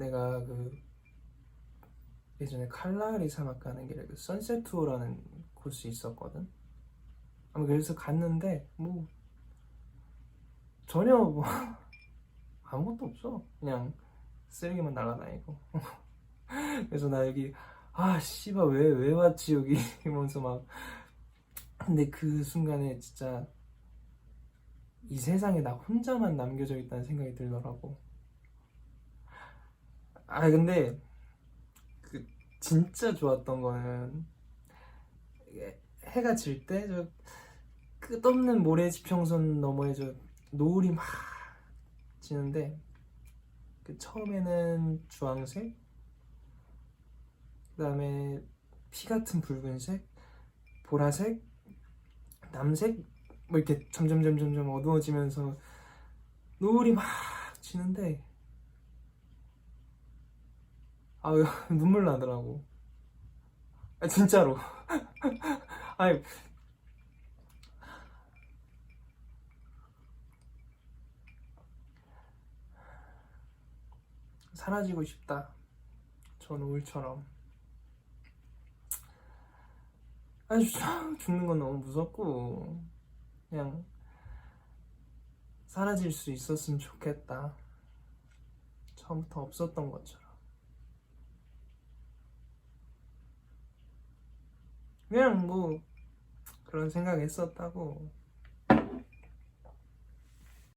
내가 그 예전에 칼라리 사막 가는 길에 그 선셋 투어라는 곳이 있었거든. 아마 그래서 갔는데 뭐 전혀 뭐 아무것도 없어. 그냥 쓰레기만 날아다니고. 그래서 나 여기 아 씨발 왜왜 왔지 여기 이러면서 막 근데 그 순간에 진짜 이 세상에 나 혼자만 남겨져 있다는 생각이 들더라고. 아 근데 그 진짜 좋았던 거는 해가 질 때 저 끝없는 모래 지평선 너머에 저 노을이 막 지는데 그 처음에는 주황색 그다음에 피 같은 붉은색 보라색 남색 뭐 이렇게 점점 점점 점점 어두워지면서 노을이 막 지는데 아 눈물 나더라고 아 진짜로 아니 사라지고 싶다 저 노을처럼 아니 죽는 건 너무 무섭고 그냥 사라질 수 있었으면 좋겠다. 처음부터 없었던 것처럼. 그냥 뭐 그런 생각 했었다고.